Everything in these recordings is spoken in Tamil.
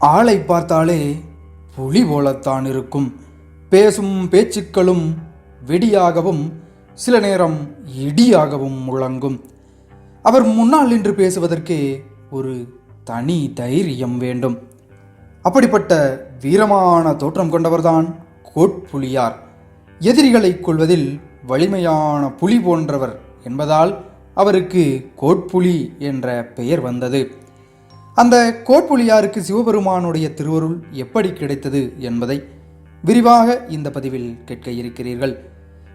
ஆளை பார்த்தாலே புலி போலத்தான் இருக்கும். பேசும் பேச்சுக்களும் வெடியாகவும் சில நேரம் இடியாகவும் முழங்கும். அவர் முன்னால் நின்று பேசுவதற்கே ஒரு தனி தைரியம் வேண்டும். அப்படிப்பட்ட வீரமான தோற்றம் கொண்டவர்தான் கோட்புலியார். எதிரிகளை கொள்வதில் வலிமையான புலி போன்றவர் என்பதால் அவருக்கு கோட்புலி என்ற பெயர் வந்தது. அந்த கோட்புலியாருக்கு சிவபெருமானுடைய திருவருள் எப்படி கிடைத்தது என்பதை விரிவாக இந்த பதிவில் கேட்க இருக்கிறீர்கள்.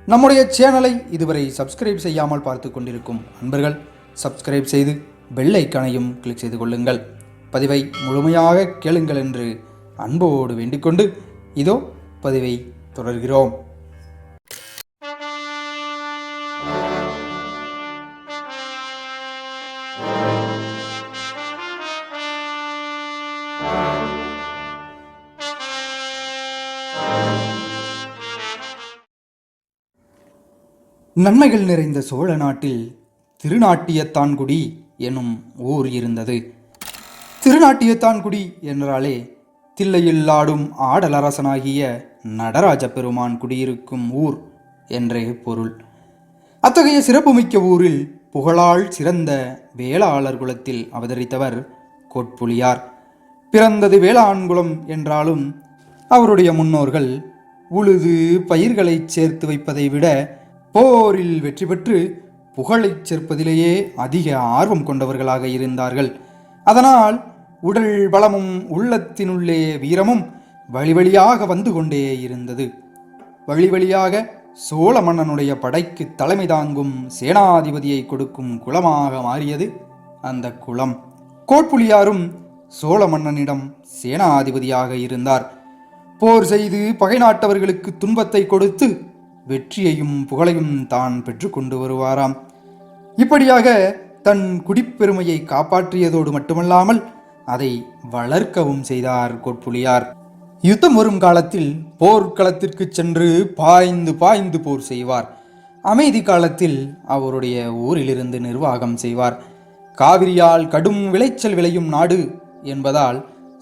நம்முடைய சேனலை இதுவரை சப்ஸ்கிரைப் செய்யாமல் பார்த்து கொண்டிருக்கும் அன்பர்கள் சப்ஸ்கிரைப் செய்து பெல் ஐக்கானையும் கிளிக் செய்து கொள்ளுங்கள். பதிவை முழுமையாக கேளுங்கள் என்று அன்போடு வேண்டிக்கொண்டு இதோ பதிவை தொடர்கிறோம். நன்மைகள் நிறைந்த சோழ நாட்டில் திருநாட்டியத்தான்குடி எனும் ஊர் இருந்தது. திருநாட்டியத்தான்குடி என்றாலே தில்லையில் ஆடும் ஆடலரசனாகிய நடராஜ பெருமான் குடியிருக்கும் ஊர் என்றே பொருள். அத்தகைய சிறப்புமிக்க ஊரில் புகழால் சிறந்த வேளாளர் குலத்தில் அவதரித்தவர் கோட்புலியார். பிறந்தது வேளாண்குலம் என்றாலும் அவருடைய முன்னோர்கள் உழுது பயிர்களைச் சேர்த்து வைப்பதை விட போரில் வெற்றி பெற்று புகழைச் சேர்ப்பதிலேயே அதிக ஆர்வம் கொண்டவர்களாக இருந்தார்கள். அதனால் உடல் பலமும் உள்ளத்தினுள்ளே வீரமும் வழிவழியாக வந்து கொண்டே இருந்தது. வழிவழியாக சோழ மன்னனுடைய படைக்கு தலைமை தாங்கும் சேனாதிபதியை கொடுக்கும் குலமாக மாறியது அந்த குலம். கோட்புலியாரும் சோழ மன்னனிடம் சேனாதிபதியாக இருந்தார். போர் செய்து பகை நாட்டவர்களுக்கு துன்பத்தை கொடுத்து வெற்றியையும் புகழையும் தான் பெற்றுக்கொண்டு வருவாராம். இப்படியாக தன் குடிப்பெருமையை காப்பாற்றியதோடு மட்டுமல்லாமல் அதை வளர்க்கவும் செய்தார் கோட்புலியார். யுத்தம் வரும் காலத்தில் போர்க்களத்திற்கு சென்று பாய்ந்து பாய்ந்து போர் செய்வார். அமைதி காலத்தில் அவருடைய ஊரிலிருந்து நிர்வாகம் செய்வார். காவிரியால் கடும் விளைச்சல் விளையும் நாடு என்பதால்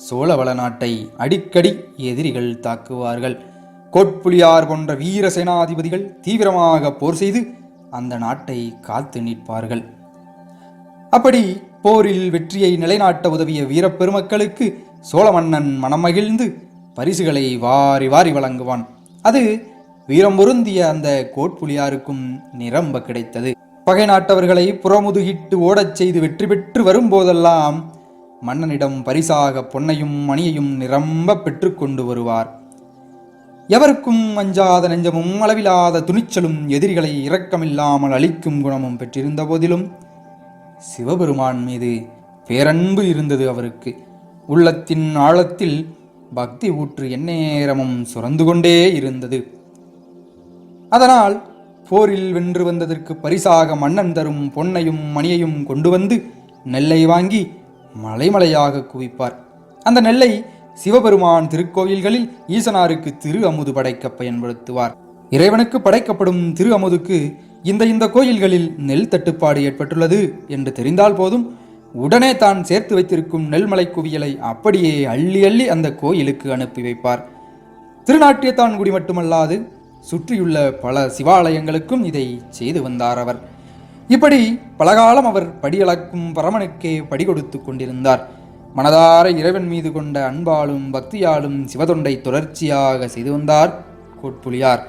சோழவள நாட்டை அடிக்கடி எதிரிகள் தாக்குவார்கள். கோட்புலியார் போன்ற வீர சேனாதிபதிகள் தீவிரமாக போர் செய்து அந்த நாட்டை காத்து நிற்பார்கள். அப்படி போரில் வெற்றியை நிலைநாட்ட உதவிய வீரப்பெருமக்களுக்கு சோழ மன்னன் மனமகிழ்ந்து பரிசுகளை வாரி வாரி வழங்குவான். அது வீரம் பொருந்திய அந்த கோட்புலியாருக்கும் நிரம்ப கிடைத்தது. பகை நாட்டவர்களை புறமுதுகிட்டு ஓடச் செய்து வெற்றி பெற்று வரும்போதெல்லாம் மன்னனிடம் பரிசாக பொன்னையும் மணியையும் நிரம்ப பெற்றுக்கொண்டு வருவார். எவருக்கும் அஞ்சாத நெஞ்சமும் அளவிலாத துணிச்சலும் எதிரிகளை இரக்கமில்லாமல் அழிக்கும் குணமும் பெற்றிருந்த போதிலும் சிவபெருமான் மீது பேரன்பு இருந்தது அவருக்கு. உள்ளத்தின் ஆழத்தில் பக்தி ஊற்று எந்நேரமும் சுரந்து கொண்டே இருந்தது. அதனால் போரில் வென்று வந்ததற்கு பரிசாக மன்னன் தரும் பொன்னையும் மணியையும் கொண்டு வந்து நெல்லை வாங்கி மலைமலையாக குவிப்பார். அந்த நெல்லை சிவபெருமான் திருக்கோயில்களில் ஈசனாருக்கு திரு அமுது படைக்க பயன்படுத்துவார். இறைவனுக்கு படைக்கப்படும் திரு அமுதுக்கு இந்த இந்த கோயில்களில் நெல் தட்டுப்பாடு ஏற்பட்டுள்ளது என்று தெரிந்தால் போதும் உடனே தான் சேர்த்து வைத்திருக்கும் நெல்மலை குவியலை அப்படியே அள்ளி அள்ளி அந்த கோயிலுக்கு அனுப்பி வைப்பார். திருநாட்டியத்தான்குடி மட்டுமல்லாது சுற்றியுள்ள பல சிவாலயங்களுக்கும் இதை செய்து வந்தார் அவர். இப்படி பலகாலம் அவர் படியளக்கும் பரமனுக்கே படி கொடுத்து கொண்டிருந்தார். மனதார இறைவன் மீது கொண்ட அன்பாலும் பக்தியாலும் சிவதொண்டை தொடர்ச்சியாக செய்து வந்தார் கோட்புலியார்.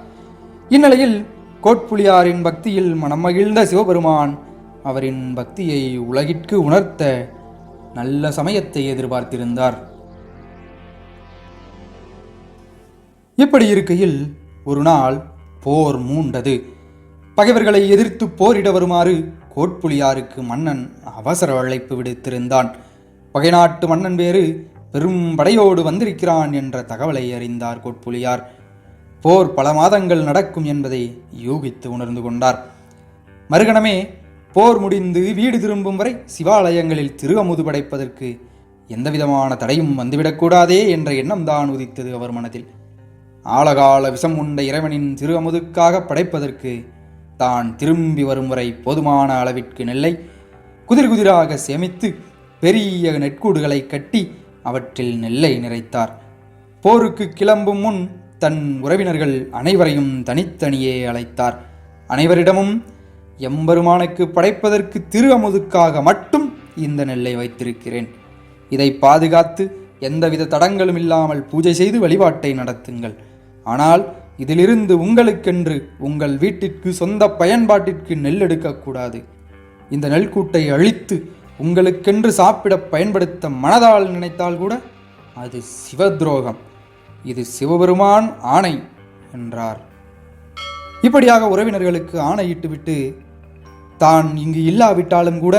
இந்நிலையில் கோட்புலியாரின் பக்தியில் மனம் மகிழ்ந்த சிவபெருமான் அவரின் பக்தியை உலகிற்கு உணர்த்த நல்ல சமயத்தை எதிர்பார்த்திருந்தார். இப்படி இருக்கையில் ஒரு நாள் போர் மூண்டது. பகைவர்களை எதிர்த்து போரிட வருமாறு கோட்புலியாருக்கு மன்னன் அவசர அழைப்பு விடுத்திருந்தான். பகை நாட்டு மன்னன் வேறு பெரும் படையோடு வந்திருக்கிறான் என்ற தகவலை அறிந்தார் கோட்புலியார். போர் பல மாதங்கள் நடக்கும் என்பதை யூகித்து உணர்ந்து கொண்டார். மறுகணமே போர் முடிந்து வீடு திரும்பும் வரை சிவாலயங்களில் திரு அமுது படைப்பதற்கு எந்தவிதமான தடையும் வந்துவிடக்கூடாதே என்ற எண்ணம் தான் உதித்தது அவர் மனதில். ஆழகால விஷம் உண்ட இறைவனின் திரு அமுதுக்காக படைப்பதற்கு தான் திரும்பி வரும் வரை போதுமான அளவிற்கு நெல்லை குதிர் குதிராக சேமித்து பெரிய நெற்கூடுகளை கட்டி அவற்றில் நெல்லை நிறைத்தார். போருக்கு கிளம்பும் முன் தன் உறவினர்கள் அனைவரையும் தனித்தனியே அழைத்தார். அனைவரிடமும் எம்பெருமானுக்கு படைப்பதற்கு திரு அமுதுக்காக மட்டும் இந்த நெல்லை வைத்திருக்கிறேன். இதை பாதுகாத்து எந்தவித தடங்களும் இல்லாமல் பூஜை செய்து வழிபாட்டை நடத்துங்கள். ஆனால் இதிலிருந்து உங்களுக்கென்று உங்கள் வீட்டிற்கு சொந்த பயன்பாட்டிற்கு நெல் எடுக்கக்கூடாது இந்த நெல்கூட்டை அழித்து உங்களுக்கென்று சாப்பிட பயன்படுத்த மனதால் நினைத்தால் கூட அது சிவத்ரோகம். இது சிவபெருமான் ஆணை என்றார். இப்படியாக உறவினர்களுக்கு ஆணையிட்டுவிட்டு தான் இங்கு இல்லாவிட்டாலும் கூட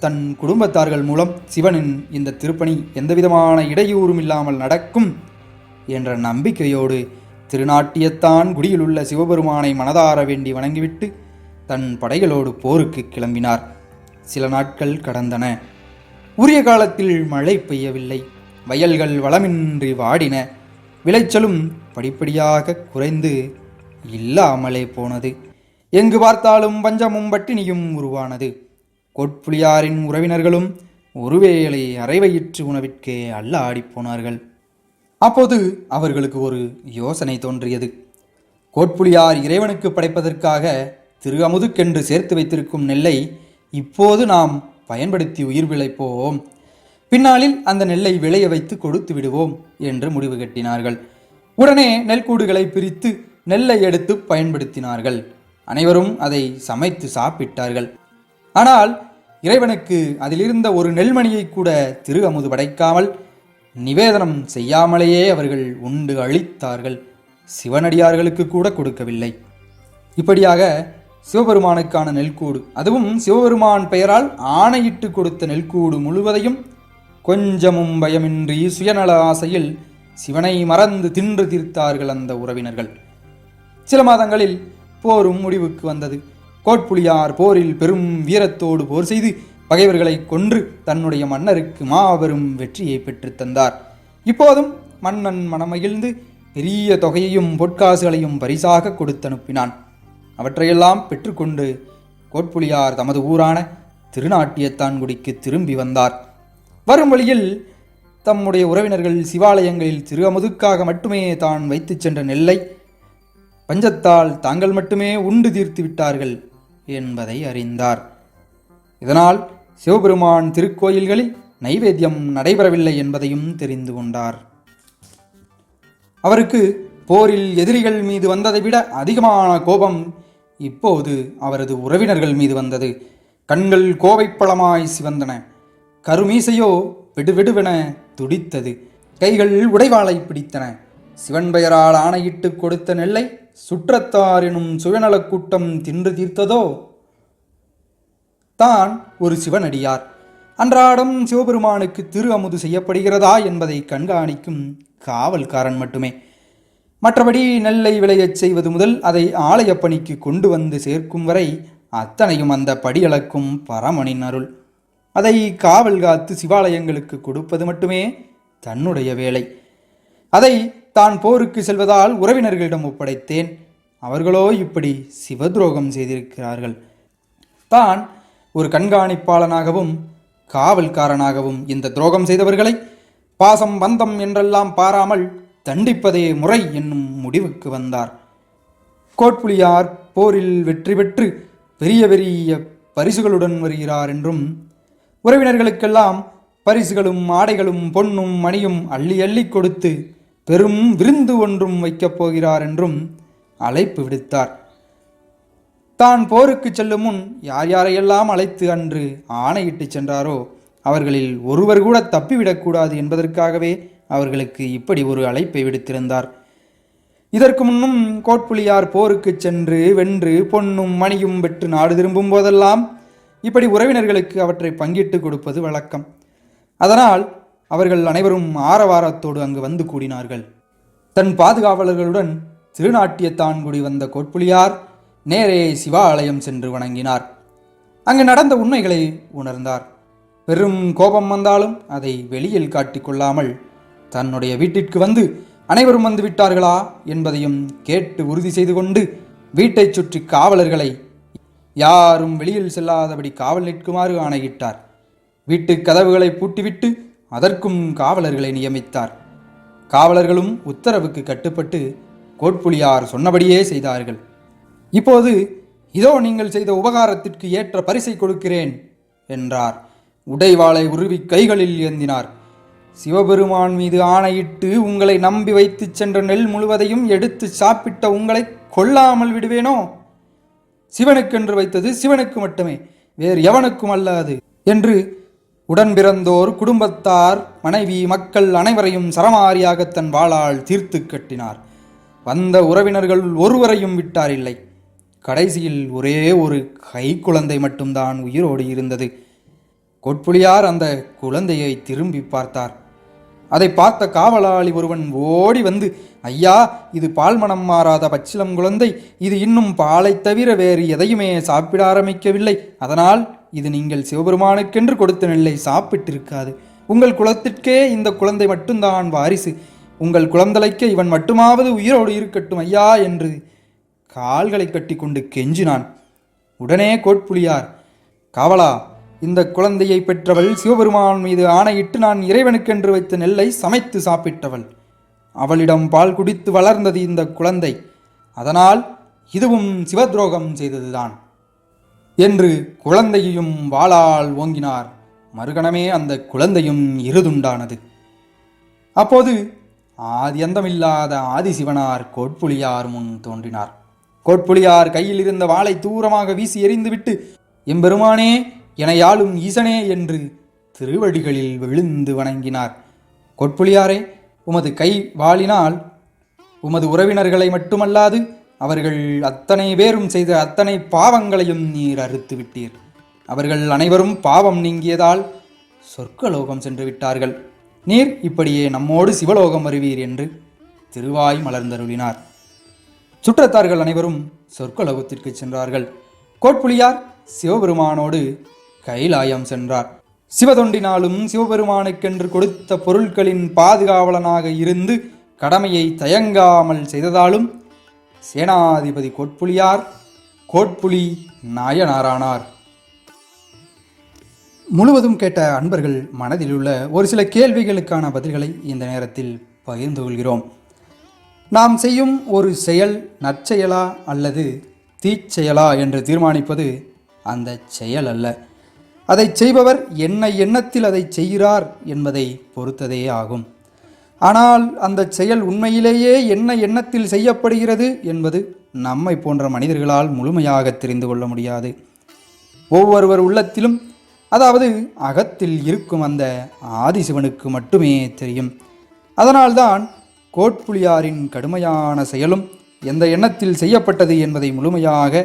தன் குடும்பத்தார்கள் மூலம் சிவனின் இந்த திருப்பணி எந்தவிதமான இடையூறும் இல்லாமல் நடக்கும் என்ற நம்பிக்கையோடு திருநாட்டியத்தான் குடியிலுள்ள சிவபெருமானை மனதார வேண்டி வணங்கிவிட்டு தன் படைகளோடு போருக்கு கிளம்பினார். சில நாட்கள் கடந்தன. உரிய காலத்தில் மழை பெய்யவில்லை. வயல்கள் வளமின்றி வாடின. விளைச்சலும் படிப்படியாக குறைந்து இல்லாமலே போனது. எங்கு பார்த்தாலும் பஞ்சமும் பட்டினியும் உருவானது. கோட்புலியாரின் உறவினர்களும் ஒருவேளை அரைவயிற்று உணவிற்கே அல்லாடி போனார்கள். அப்போது அவர்களுக்கு ஒரு யோசனை தோன்றியது. கோட்புலியார் இறைவனுக்கு படைப்பதற்காக திரு அமுதுக்கென்று சேர்த்து வைத்திருக்கும் நெல்லை இப்போது நாம் பயன்படுத்தி உயிர் பிழைப்போம். பின்னாளில் அந்த நெல்லை விளைய வைத்து கொடுத்து விடுவோம் என்று முடிவு கட்டினார்கள். உடனே நெல்கூடுகளை பிரித்து நெல்லை எடுத்து பயன்படுத்தினார்கள். அனைவரும் அதை சமைத்து சாப்பிட்டார்கள். ஆனால் இறைவனுக்கு அதிலிருந்த ஒரு நெல்மணியை கூட திரு அமுது படைக்காமல் நிவேதனம் செய்யாமலேயே அவர்கள் உண்டு அழித்தார்கள். சிவனடியார்களுக்கு கூட கொடுக்கவில்லை. இப்படியாக சிவபெருமானுக்கான நெல்கூடு. அதுவும் சிவபெருமான் பெயரால் ஆணையிட்டு கொடுத்த நெல்கூடு முழுவதையும் கொஞ்சமும் பயமின்றி சுயநல ஆசையில் சிவனை மறந்து தின்று தீர்த்தார்கள் அந்த உறவினர்கள். சில மாதங்களில் போரும் முடிவுக்கு வந்தது. கோட்புலியார் போரில் பெரும் வீரத்தோடு போர் செய்து பகைவர்களை கொன்று தன்னுடைய மன்னருக்கு மாபெரும் வெற்றியை பெற்றுத் தந்தார். இப்போதும் மன்னன் மனமகிழ்ந்து பெரிய தொகையையும் பொற்காசுகளையும் பரிசாக கொடுத்து அனுப்பினான் அவற்றையெல்லாம் பெற்றுக்கொண்டு கோட்புலியார் தமது ஊரான திருநாட்டியத்தான்குடிக்கு திரும்பி வந்தார். வரும் வழியில் தம்முடைய உறவினர்கள் சிவாலயங்களில் திரு அமுதுக்காக மட்டுமே தான் வைத்துச் சென்ற நெல்லை பஞ்சத்தால் தாங்கள் மட்டுமே உண்டு தீர்த்து விட்டார்கள் என்பதை அறிந்தார். இதனால் சிவபெருமான் திருக்கோயில்களில் நைவேத்தியம் நடைபெறவில்லை என்பதையும் தெரிந்து கொண்டார். அவருக்கு போரில் எதிரிகள் மீது வந்ததை விட அதிகமான கோபம் இப்போது அவரது உறவினர்கள் மீது வந்தது. கண்கள் கோவைப்பழமாய் சிவந்தன. கருமீசையோ விடுவிடுவென துடித்தது. கைகள் உடைவாளை பிடித்தன. சிவன் பெயரால் ஆணையிட்டு கொடுத்த நெல்லை சுற்றத்தார் எனும் சுயநலக் கூட்டம் தின்று தீர்த்ததோ? தான் ஒரு சிவனடியார். அன்றாடம் சிவபெருமானுக்கு திரு அமுது செய்யப்படுகிறதா என்பதை கண்காணிக்கும் காவல்காரன் மட்டுமே. மற்றபடி நெல்லை விளையச் செய்வது முதல் அதை ஆலயப்பணிக்கு கொண்டு வந்து சேர்க்கும் வரை அத்தனையும் அந்த படியளக்கும் பரமனின் அருள். அதை காவல் காத்து சிவாலயங்களுக்கு கொடுப்பது மட்டுமே தன்னுடைய வேலை. அதை தான் போருக்கு செல்வதால் உறவினர்களிடம் ஒப்படைத்தேன். அவர்களோ இப்படி சிவதுரோகம் செய்திருக்கிறார்கள். தான் ஒரு கண்காணிப்பாளனாகவும் காவல்காரனாகவும் இந்த துரோகம் செய்தவர்களை பாசம் பந்தம் என்றெல்லாம் பாராமல் தண்டிப்பதே முறை என்னும் முடிவுக்கு வந்தார். கோட்புலியார் போரில் வெற்றி பெற்று பெரிய பெரிய பரிசுகளுடன் வருகிறார் என்றும் உறவினர்களுக்கெல்லாம் பரிசுகளும் ஆடைகளும் பொன்னும் மணியும் அள்ளி அள்ளி கொடுத்து பெரும் விருந்து ஒன்றும் வைக்கப் போகிறார் என்றும் அழைப்பு விடுத்தார். தான் போருக்கு செல்லும் முன் யார் யாரையெல்லாம் அழைத்து அன்று ஆணையிட்டு சென்றாரோ அவர்களில் ஒருவர் கூட தப்பிவிடக்கூடாது என்பதற்காகவே அவர்களுக்கு இப்படி ஒரு அழைப்பை விடுத்திருந்தார். இதற்கு முன்னும் கோட்புலியார் போருக்கு சென்று வென்று பொன்னும் மணியும் பெற்று நாடு திரும்பும் போதெல்லாம் இப்படி உறவினர்களுக்கு அவற்றை பங்கிட்டு கொடுப்பது வழக்கம். அதனால் அவர்கள் அனைவரும் ஆரவாரத்தோடு அங்கு வந்து கூடினார்கள். தன் பாதுகாவலர்களுடன் திருநாட்டியத்தான்குடி வந்த கோட்புலியார் நேரே சிவாலயம் சென்று வணங்கினார். அங்கு நடந்த உண்மைகளை உணர்ந்தார். பெரும் கோபம் வந்தாலும் அதை வெளியில் காட்டிக்கொள்ளாமல் தன்னுடைய வீட்டிற்கு வந்து அனைவரும் வந்து விட்டார்களா என்பதையும் கேட்டு உறுதி செய்து கொண்டு வீட்டைச் சுற்றி காவலர்களை யாரும் வெளியில் செல்லாதபடி காவல் நிற்குமாறு ஆணையிட்டார். வீட்டு கதவுகளை பூட்டிவிட்டு அதற்கும் காவலர்களை நியமித்தார். காவலர்களும் உத்தரவுக்கு கட்டுப்பட்டு கோட்புலியார் சொன்னபடியே செய்தார்கள். இப்போது இதோ நீங்கள் செய்த உபகாரத்திற்கு ஏற்ற பரிசை கொடுக்கிறேன் என்றார். உடைவாளை உருவி கைகளில் ஏந்தினார். சிவபெருமான் மீது ஆணையிட்டு உங்களை நம்பி வைத்துச் சென்ற நெல் முழுவதையும் எடுத்து சாப்பிட்ட உங்களை கொல்லாமல் விடுவேனோ? சிவனுக்கென்று வைத்தது சிவனுக்கு மட்டுமே வேறு எவனுக்கும் அல்லாது. என்று உடன் பிறந்தோர் குடும்பத்தார் மனைவி மக்கள் அனைவரையும் சரமாரியாக தன் வாளால் தீர்த்து கட்டினார். வந்த உறவினர்கள் ஒருவரையும் விட்டார் இல்லை கடைசியில் ஒரே ஒரு கை குழந்தை மட்டும்தான் உயிரோடு இருந்தது. கொட்புலியார் அந்த குழந்தையை திரும்பி பார்த்தார். அதை பார்த்த காவலாளி ஒருவன் ஓடி வந்து ஐயா இது பால் மனம் மாறாத பச்சிலம் குழந்தை. இது இன்னும் பாலை தவிர வேறு எதையுமே சாப்பிட ஆரம்பிக்கவில்லை. அதனால் இது நீங்கள் சிவபெருமானுக்கென்று கொடுத்த நெல்லை சாப்பிட்டிருக்காது. உங்கள் குலத்திற்கே இந்த குழந்தை மட்டும்தான் வாரிசு. உங்கள் குழந்தலைக்கு இவன் மட்டுமாவது உயிரோடு இருக்கட்டும் ஐயா என்று கால்களை கட்டிக்கொண்டு கெஞ்சினான். உடனே கோட்புலியார் காவலா இந்த குழந்தையை பெற்றவள் சிவபெருமான் மீது ஆணையிட்டு நான் இறைவனுக்கென்று வைத்த நெல்லை சமைத்து சாப்பிட்டவள். அவளிடம் பால் குடித்து வளர்ந்தது இந்த குழந்தை. அதனால் இதுவும் சிவத்ரோகம் செய்ததுதான். என்று குழந்தையையும் வாளால் ஓங்கினார். மறுகணமே அந்த குழந்தையும் இருதுண்டானது. அப்போது ஆதியந்தமில்லாத ஆதிசிவனார் கோட்புலியார் முன் தோன்றினார். கோட்புலியார் கையில் இருந்த வாளை தூரமாக வீசி எறிந்துவிட்டு எம்பெருமானே என யாழும் ஈசனே என்று திருவடிகளில் விழுந்து வணங்கினார். கொட்புளியாரே உமது கை வாளினால் உமது உறவினர்களை மட்டுமல்லாது அவர்கள் அத்தனை பேரும் செய்த அத்தனை பாவங்களையும் நீர் அறுத்து விட்டீர் அவர்கள் அனைவரும் பாவம் நீங்கியதால் சொர்க்கலோகம் சென்று விட்டார்கள் நீர் இப்படியே நம்மோடு சிவலோகம் வருவீர் என்று திருவாய் மலர்ந்தருளினார். சுற்றத்தார்கள் அனைவரும் சொர்க்கலோகத்திற்கு சென்றார்கள். கோட்புலியார் சிவபெருமானோடு கைலாயம் சென்றார். சிவதொண்டினாலும் சிவபெருமானுக்கென்று கொடுத்த பொருட்களின் பாதுகாவலனாக இருந்து கடமையை தயங்காமல் செய்ததாலும் சேனாதிபதி கோட்புலியார் கோட்புலி நாயனாரானார். முழுவதும் கேட்ட அன்பர்கள் மனதில் உள்ள ஒரு சில கேள்விகளுக்கான பதில்களை இந்த நேரத்தில் பகிர்ந்து கொள்கிறோம். நாம் செய்யும் ஒரு செயல் நற்செயலா அல்லது தீச்செயலா என்று தீர்மானிப்பது அந்த செயல் அல்ல. அதை செய்பவர் என்ன எண்ணத்தில் அதை செய்கிறார் என்பதை பொறுத்ததே ஆகும். ஆனால் அந்த செயல் உண்மையிலேயே என்ன எண்ணத்தில் செய்யப்படுகிறது என்பது நம்மை போன்ற மனிதர்களால் முழுமையாக தெரிந்து கொள்ள முடியாது. ஒவ்வொருவர் உள்ளத்திலும் அதாவது அகத்தில் இருக்கும் அந்த ஆதிசிவனுக்கு மட்டுமே தெரியும். அதனால்தான் கோட்புலியாரின் கடுமையான செயலும் எந்த எண்ணத்தில் செய்யப்பட்டது என்பதை முழுமையாக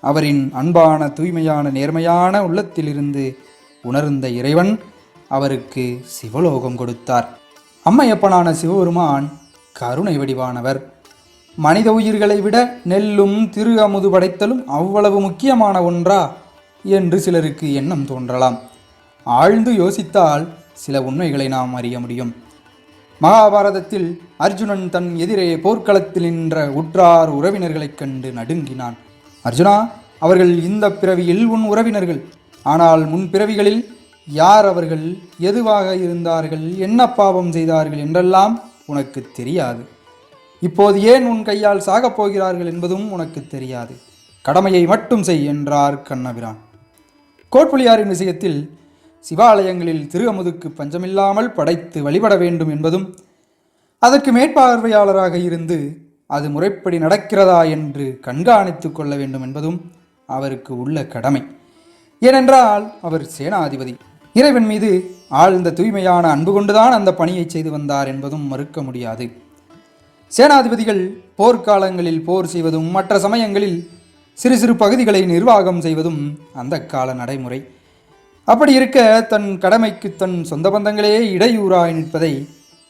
அவரின் அன்பான தூய்மையான நேர்மையான உள்ளத்திலிருந்து உணர்ந்த இறைவன் அவருக்கு சிவலோகம் கொடுத்தார். அம்மையப்பனான சிவபெருமான் கருணை வடிவானவர். மனித உயிர்களை விட நெல்லும் திரு அமுது படைத்தலும் அவ்வளவு முக்கியமான ஒன்றா என்று சிலருக்கு எண்ணம் தோன்றலாம். ஆழ்ந்து யோசித்தால் சில உண்மைகளை நாம் அறிய முடியும். மகாபாரதத்தில் அர்ஜுனன் தன் எதிரே போர்க்களத்தில் நின்ற உற்றார் உறவினர்களைக் கண்டு நடுங்கினான். அர்ஜுனா அவர்கள் இந்த பிறவியில் உன் உறவினர்கள். ஆனால் முன் பிறவிகளில் யார் அவர்கள்? எதுவாக இருந்தார்கள்? என்ன பாவம் செய்தார்கள் என்றெல்லாம் உனக்கு தெரியாது. இப்போது ஏன் உன் கையால் சாகப் போகிறார்கள் என்பதும் உனக்கு தெரியாது. கடமையை மட்டும் செய் என்றார் கண்ணபிரான். கோட்புலியாரின் விஷயத்தில் சிவாலயங்களில் திரு அமுதுக்கு பஞ்சமில்லாமல் படைத்து வழிபட வேண்டும் என்பதும் அதற்கு மேற்பார்வையாளராக இருந்து அது முறைப்படி நடக்கிறதா என்று கண்காணித்து கொள்ள வேண்டும் என்பதும் அவருக்கு உள்ள கடமை. ஏனென்றால் அவர் சேனாதிபதி. இறைவன் மீது ஆழ்ந்த தூய்மையான அன்பு கொண்டுதான் அந்த பணியை செய்து வந்தார் என்பதும் மறுக்க முடியாது. சேனாதிபதிகள் போர்க்காலங்களில் போர் செய்வதும் மற்ற சமயங்களில் சிறு சிறு பகுதிகளை நிர்வாகம் செய்வதும் அந்த கால நடைமுறை. அப்படி இருக்க தன் கடமைக்கு தன் சொந்த பந்தங்களே இடையூறாய் நிற்பதை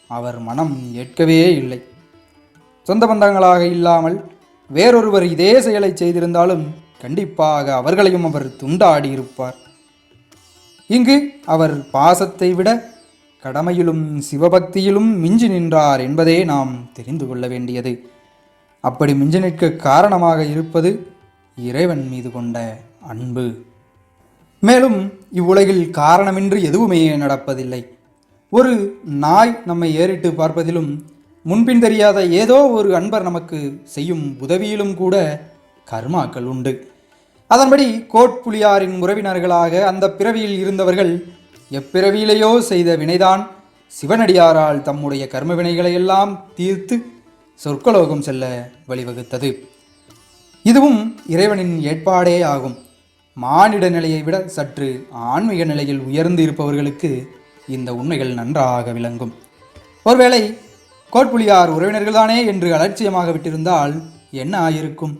அவர் மனம் ஏற்கவே இல்லை. சொந்த பந்தங்களாக இல்லாமல் வேறொருவர் இதே செயலை செய்திருந்தாலும் கண்டிப்பாக அவர்களையும் அவர் துண்டாடி இருப்பார் இங்கு அவர் பாசத்தை விட கடமையிலும் சிவபக்தியிலும் மிஞ்சி நின்றார் என்பதே நாம் தெரிந்து கொள்ள வேண்டியது. அப்படி மிஞ்சி நிற்க காரணமாக இருப்பது இறைவன் மீது கொண்ட அன்பு. மேலும் இவ்வுலகில் காரணமின்றி எதுவுமே நடப்பதில்லை. ஒரு நாய் நம்மை ஏறிட்டு பார்ப்பதிலும் முன்பின் தெரியாத ஏதோ ஒரு அன்பர் நமக்கு செய்யும் உதவியிலும் கூட கர்மாக்கள் உண்டு. அதன்படி கோட்புலியாரின் உறவினர்களாக அந்த பிறவியில் இருந்தவர்கள் எப்பிறவியிலேயோ செய்த வினைதான் சிவனடியாரால் தம்முடைய கர்ம வினைகளை எல்லாம் தீர்த்து சொர்க்கலோகம் செல்ல வழிவகுத்தது. இதுவும் இறைவனின் ஏற்பாடே ஆகும். மானிட நிலையை விட சற்று ஆன்மீக நிலையில் உயர்ந்து இருப்பவர்களுக்கு இந்த உண்மைகள் நன்றாக விளங்கும். ஒருவேளை கோட்புலியார் உறவினர்கள்தானே என்று அலட்சியமாக விட்டிருந்தால் என்ன ஆயிருக்கும்?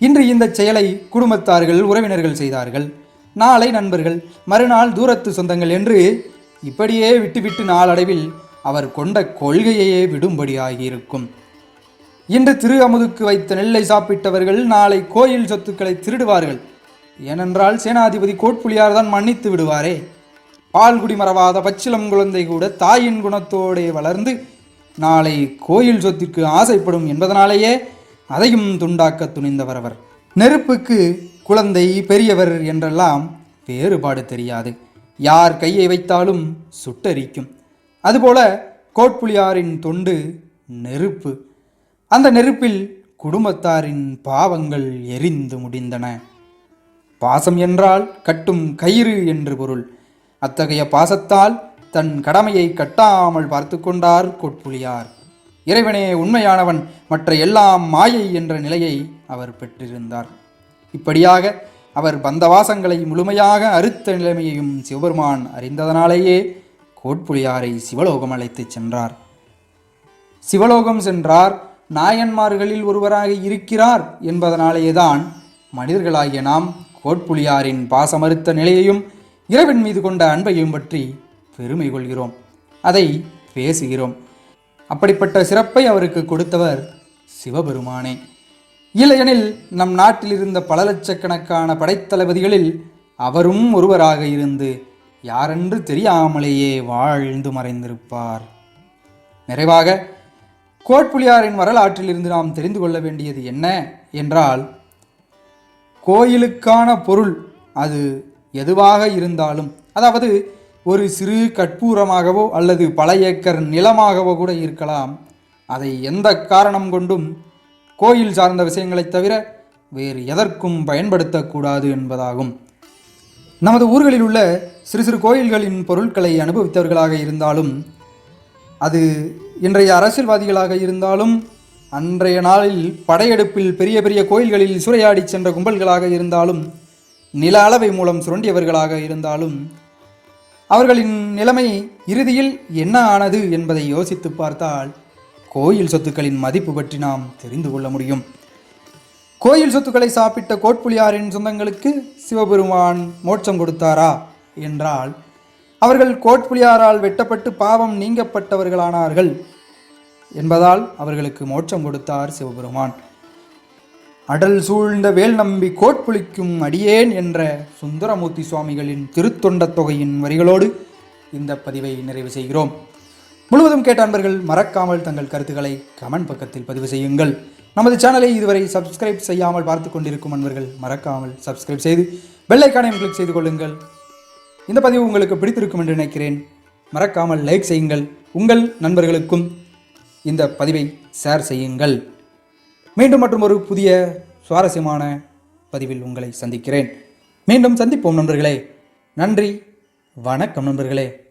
இன்று இந்த செயலை குடும்பத்தார்கள் உறவினர்கள் செய்தார்கள். நாளை நண்பர்கள் மறுநாள் தூரத்து சொந்தங்கள் என்று இப்படியே விட்டுவிட்டு நாளடைவில் அவர் கொண்ட கொள்கையையே விடும்படியாகியிருக்கும். இன்று திரு அமுதுக்கு வைத்த நெல்லை சாப்பிட்டவர்கள் நாளை கோயில் சொத்துக்களை திருடுவார்கள். ஏனென்றால் சேனாதிபதி கோட்புலியார் தான் மன்னித்து விடுவாரே. பால்குடி மறவாத பச்சிலம் குழந்தை கூட தாயின் குணத்தோடே வளர்ந்து நாளை கோயில் சொத்திற்கு ஆசைப்படும் என்பதனாலேயே அதையும் துண்டாக்க துணிந்தவர் அவர் நெருப்புக்கு குழந்தை பெரியவர் என்றெல்லாம் வேறுபாடு தெரியாது. யார் கையை வைத்தாலும் சுட்டரிக்கும். அதுபோல கோட்புலியாரின் தொண்டு நெருப்பு. அந்த நெருப்பில் குடும்பத்தாரின் பாவங்கள் எரிந்து முடிந்தன. பாசம் என்றால் கட்டும் கயிறு என்று பொருள். அத்தகைய பாசத்தால் தன் கடமையை கட்டாமல் பார்த்து கொண்டார் கோட்புலியார். இறைவனே உண்மையானவன் மற்ற எல்லாம் மாயை என்ற நிலையை அவர் பெற்றிருந்தார். இப்படியாக அவர் பந்தவாசங்களை முழுமையாக அறுத்த நிலைமையையும் சிவபெருமான் அறிந்ததனாலேயே கோட்புலியாரை சிவலோகம் அழைத்துச் சென்றார். சிவலோகம் சென்றார் நாயன்மார்களில் ஒருவராக இருக்கிறார் என்பதனாலேயேதான் மனிதர்களாகிய நாம் கோட்புலியாரின் பாசமறுத்த நிலையையும் இறைவன் மீது கொண்ட அன்பையும் பற்றி பெருமை கொள்கிறோம் அதை பேசுகிறோம். அப்படிப்பட்ட சிறப்பை அவருக்கு கொடுத்தவர் சிவபெருமானே. இல்லையெனில் நம் நாட்டில் இருந்த பல லட்சக்கணக்கான படைத்தளபதிகளில் அவரும் ஒருவராக இருந்து யாரென்று தெரியாமலேயே வாழ்ந்து மறைந்திருப்பார். நிறைவாக கோட்புலியாரின் வரலாற்றிலிருந்து நாம் தெரிந்து கொள்ள வேண்டியது என்ன என்றால் கோயிலுக்கான பொருள் அது எதுவாக இருந்தாலும் அதாவது ஒரு சிறு கற்பூரமாகவோ அல்லது பல ஏக்கர் நிலமாகவோ கூட இருக்கலாம். அதை எந்த காரணம் கொண்டும் கோயில் சார்ந்த விஷயங்களைத் தவிர வேறு எதற்கும் பயன்படுத்தக்கூடாது என்பதாகும். நமது ஊர்களில் உள்ள சிறு சிறு கோயில்களின் பொருட்களை அனுபவித்தவர்களாக இருந்தாலும் அது இன்றைய அரசியல்வாதிகளாக இருந்தாலும் அன்றைய நாளில் படையெடுப்பில் பெரிய பெரிய கோயில்களில் சுரையாடி சென்ற கும்பல்களாக இருந்தாலும் நில அளவை மூலம் சுரண்டியவர்களாக இருந்தாலும் அவர்களின் நிலைமை இறுதியில் என்ன ஆனது என்பதை யோசித்து பார்த்தால் கோயில் சொத்துக்களின் மதிப்பு பற்றி நாம் தெரிந்து கொள்ள முடியும். கோயில் சொத்துக்களை சாப்பிட்ட கோட்புலியாரின் சொந்தங்களுக்கு சிவபெருமான் மோட்சம் கொடுத்தாரா என்றால் அவர்கள் கோட்புலியாரால் வெட்டப்பட்டு பாவம் நீங்கப்பட்டவர்களானார்கள் என்பதால் அவர்களுக்கு மோட்சம் கொடுத்தார் சிவபெருமான். அடல் சூழ்ந்த வேல் நம்பி கோட்புளிக்கும் அடியேன் என்ற சுந்தரமூர்த்தி சுவாமிகளின் திருத்தொண்டத் தொகையின் வரிகளோடு இந்த பதிவை நிறைவு செய்கிறோம். முழுவதும் கேட்ட அன்பர்கள் மறக்காமல் தங்கள் கருத்துக்களை கமெண்ட் பக்கத்தில் பதிவு செய்யுங்கள். நமது சேனலை இதுவரை சப்ஸ்கிரைப் செய்யாமல் பார்த்து கொண்டிருக்கும் அன்பர்கள் மறக்காமல் சப்ஸ்கிரைப் செய்து பெல்லைக்கானையும் கிளிக் செய்து கொள்ளுங்கள். இந்த பதிவு உங்களுக்கு பிடித்திருக்கும் என்று நினைக்கிறேன். மறக்காமல் லைக் செய்யுங்கள். உங்கள் நண்பர்களுக்கும் இந்த பதிவை ஷேர் செய்யுங்கள். மீண்டும் மற்றும் ஒரு புதிய சுவாரஸ்யமான பதிவில் உங்களை சந்திக்கிறேன். மீண்டும் சந்திப்போம் நண்பர்களே. நன்றி. வணக்கம் நண்பர்களே.